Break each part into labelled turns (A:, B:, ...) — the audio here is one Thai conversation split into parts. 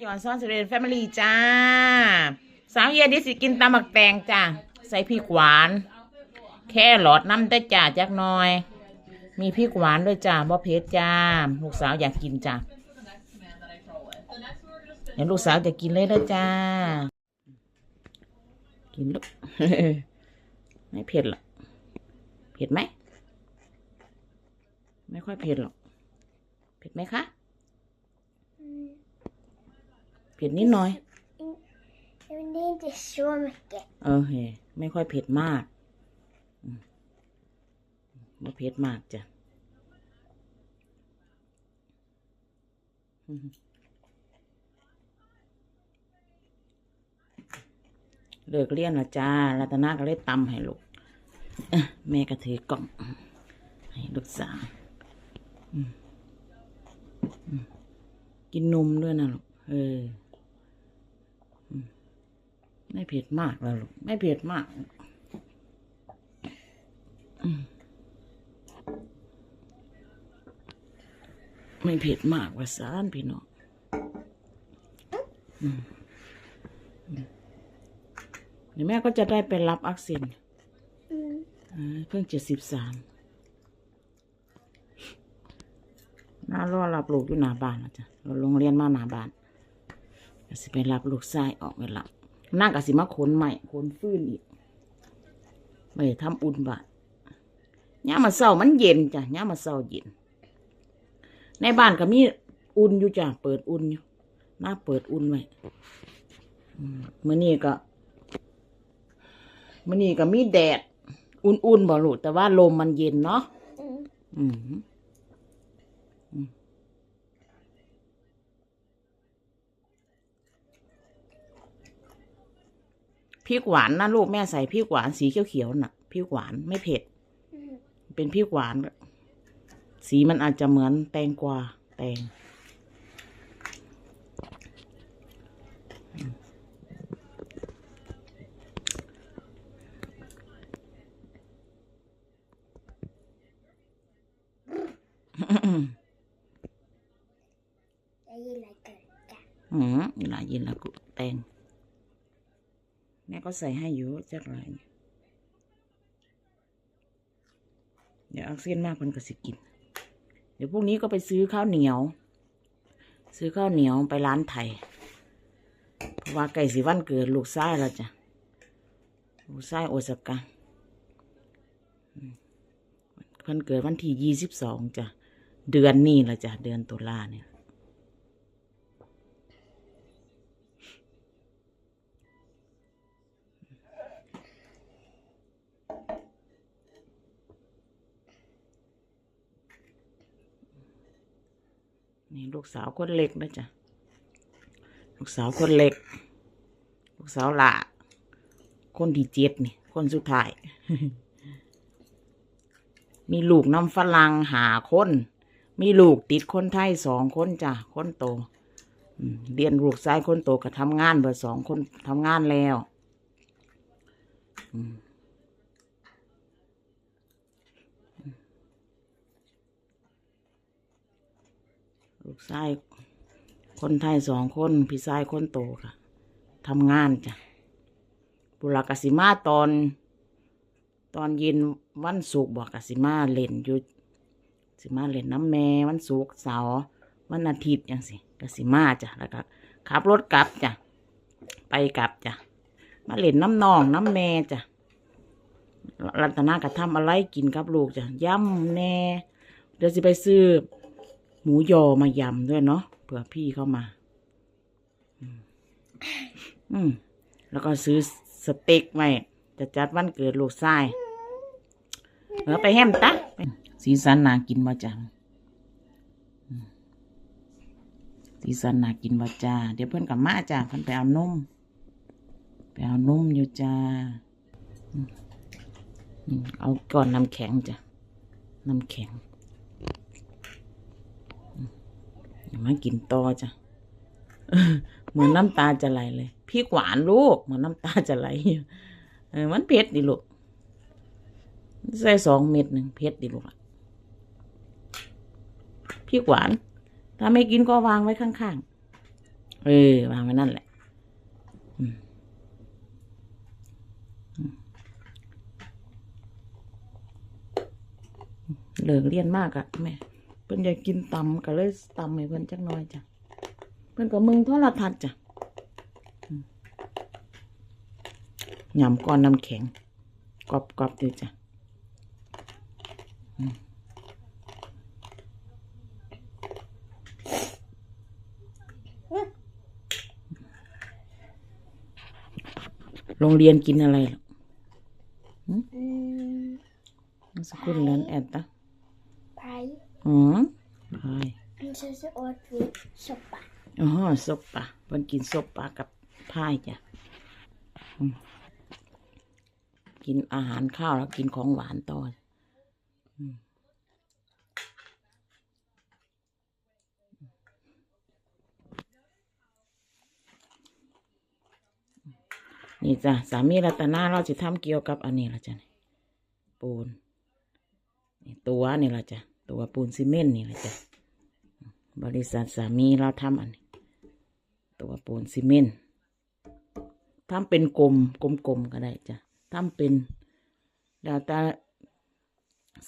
A: หยอนซ้อนสุเรนแฟมิลี่จ้า สาวเยียดิสิกินตำบักแตงจ้า ใส่พริกหวาน แค่หลอดน้ำได้จ้าจักน่อย มีพริกหวานด้วยจ้าบ่เผ็ดจ้า ลูกสาวอยากกินจ้าเดี๋ยวลูกสาวจะกินเลยนะจ้า กินลูกไม่เผ็ดหรอก เผ็ดไหม ไม่ค่อยเผ็ดหรอก เผ็ดไหมคะ เผ็ดนิดหน่อย
B: Det är inte så mycket.
A: เออเฮไม่ค่อยเผ็ดมากมไม่เผ็ดมากจ้ะเลิกเรียนละจ้ารัตนาก็เลยตำให้ลูกแม่ก็ถือกล่อง ให้ลูกสาวกินนมด้วยนะลูกเออ ไม่เผ็ดมากแล้วลูกไม่เผ็ดมากอืมไม่เผ็ดมากว่าสารพี่น้องอืมอืมเดี๋ยวแม่ก็จะได้ไปรับอักเซน
B: Mm.
A: อ่าเพิ่งเจ็ดสิบสามน่ารอรับลูกอยู่หน้าบ้านนะจ๊ะเราโรงเรียนมาหน้าบ้านก็สิไปรับลูกชายออกไปรับ นั่งกับสิมาขนใหม่ขนฟื้นอีกไม่ได้ทำอุ่นบาทย่ามมาเศร้ามันเย็นจ้ะย่ามมาเศร้าเย็น ในบ้านก็มีอุ่นอยู่จ้ะเปิดอุ่นอยู่หน้าเปิดอุ่นไว้อืมมื่อนี้ก็มื่อนี้ก็มีแดด อุ่นๆบ่ลูกแต่ว่าลมมันเย็นเนาะ
B: Mm.
A: อืม พริกหวานนะลูกแม่ใส่พริกหวานสีเขียวๆน่ะพริกหวานไม่เผ็ด
B: Mm.
A: เป็นพริกหวาน สีมันอาจจะเหมือนแตงกวาแตง
B: Jag gillar gurka.
A: อืมเวลายินแล้วกูแตง แม่ก็ใส่ให้อยู่จักหน่อยเดี๋ยวอักเซียนมากมันก็สิกิน เดี๋ยวพรุ่งนี้ก็ไปซื้อข้าวเหนียว ซื้อข้าวเหนียวไปร้านไทยเพราะว่าไก่สีวันเกิดลูกชายแล้วจ้ะลูกชายโอซากะอืมเพิ่นเกิดวันที่ยี่สิบสองจ้ะเดือนนี้ละจ้ะเดือนตุลาเนี่ย นี่ลูกสาวคนเล็กนะจ๊ะ ลูกสาวคนเล็ก ลูกสาวหละคนที่เจ็ดนี่ คนสุดท้าย มีลูกน้ำฝรั่งหาคน มีลูกติดคนไทยสองคนจ้ะ คนโตเรียนลูกชายคนโตก็ทำงานเบอร์สองคนทำงานแล้ว อืม ลูกชายคนไทยสองคน พี่ชายคนโตค่ะทำงานจ้ะบุรากสิมาตอน ตอนเย็นวันศุกร์บอกกสิมาเล่นอยู่สิมาเล่นน้ำแม่วันศุกร์เสาร์วันอาทิตย์ยังสิกสิมาจ้ะแล้วก็ขับรถกลับจ้ะไปกลับจ้ะมาเล่นน้ำนองน้ำแม่จ้ะรัตนาก็ทำอะไรกินกับลูกจ้ะย่ำแน่เดี๋ยวสิไปซื้อ มูยอมายำด้วยเนาะเผื่อพี่เข้ามา อืมแล้วก็ซื้อสเต็กไว้จะจัดวันเกิดลูกชายเออไปแฮมตะสีสันนากินมาจังสีสันนากินมาจ้า เดี๋ยวเพื่อนกับมาจ้าเพื่อนไปเอานมไปเอานมอยู่จ้าเอาก่อนน้ำแข็งจ้ะน้ำแข็ง อย่า มากินต่อจ้ะเหมือนน้ำตาจะไหลเลยพี่หวานลูกเหมือนน้ำตาจะไหลอยู่เออมันเผ็ดดิลูกใส่สองเม็ดหนึ่งเผ็ดดิลูกพี่หวาน ถ้าไม่กินก็วางไว้ข้างๆเออวางไว้นั่นแหละอือืมเลิกเรียนมากอะแม่ เพิ่นอยากกินตำก็เลยตำให้เพิ่นจักหน่อยจ้ะเพิ่นก็มึงโทรทัศน์จ้ะยำก้อนน้ำแข็งกรอบๆดีจ้ะโรงเรียนกินอะไรหรอ
B: Mm,
A: สกุลเรียนแอดตะ
B: paj.
A: อ๋อใช่
B: Och sen så åt vi soppa.
A: อ๋อซุปปลาเพิ่นกินซุปปลากับพายจ้ะอืมกินอาหารข้าวแล้วกินของหวานต่ออืมนี่จ้ะสามีรัตนาเราจะทำเกี่ยวกับอันนี้ละจ้ะนี่ปูนนี่ตัวนี่ละจ้ะ ตัวปูนซีเมนต์นี่ละจ้ะบริษัทสามีเราทำอันนี้ ตัวปูนซีเมนต์ทำเป็นกลมกลมๆก็ได้จ้ะทำเป็นแล้วแต่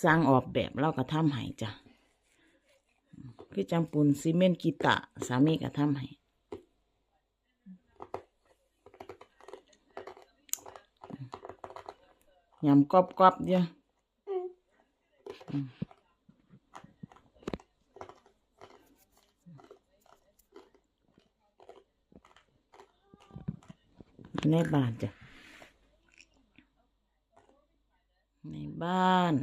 A: สร้างออกแบบเราก็ทำให้จ้ะคือจังปูนซีเมนต์กีตะสามีก็ทำให้ยำกรอบๆเดียว ในบ้านจ้ะ ในบ้าน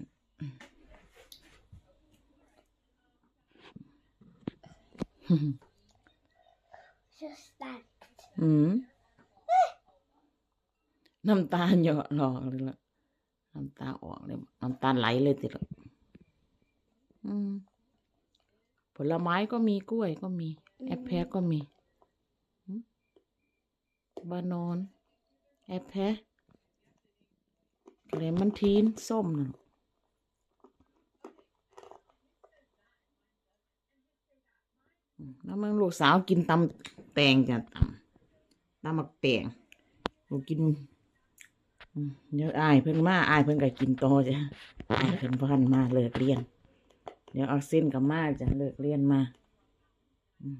B: Så starkt.
A: อืมน้ำตาหยอหลอกเลยล่ะ น้ำตาออกเลย น้ำตาไหลเลยติละอืมผลไม้ก็มีกล้วยก็มี แอปแพะก็มี บานอนแอปแพะเลมันทีนส้มนะแล้วมึงลูกสาวกินตำแตงจ้ะตำตำมักแตงลูกกินเดี๋ยวอายเพิ่นมาอายเพิ่นก็กินโตจ้ะอายเพิ่นพันมาเลิกเรียน เดี๋ยวเอาเส้นกับมาจ้ะเลิกเรียนมา อืม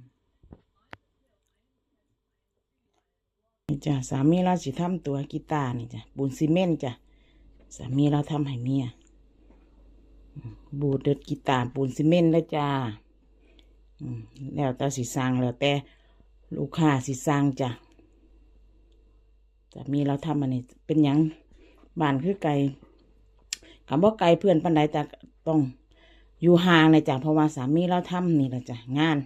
A: นี่จ้ะสามีเราสิทำตัวกีตาร์นี่จ้ะปูนซีเมนต์จ้ะสามีเราทำให้เมียบูดเด็ดกีตาร์ปูนซีเมนต์แล้วจ้าแล้วแต่สิสร้างแล้วแต่ลูกค้าสิสร้างจ้ะสามีเราทำอันนี้เป็นยังบ้านคือไกลคำว่าไกลเพื่อนปันใดแต่ต้องอยู่ห่างเลยจ้ะเพราะว่าสามีเราทำนี่แหละจ้ะงาน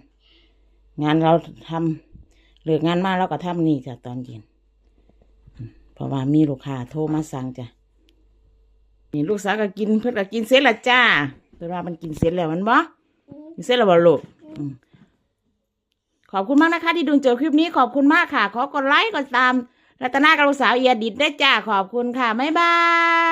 A: งานเราทำ เลิกงานมาเราก็ทำนี่จ้ะตอนเย็นเพราะว่ามีลูกค้าโทรมาสั่งจ้ะนี่ลูกสาวก็กินเพื่อนก็กินเสร็จละจ้าเพื่อนว่ามันกินเสร็จแล้วมันบ่กินเสร็จแล้วบ่ลูกอืมขอบคุณมากนะคะ ที่ดูจบคลิปนี้ขอบคุณมากค่ะ ขอกดไลค์กดตามรัตนากับลูกสาวเอียดิดได้จ้าขอบคุณค่ะบ๊ายบาย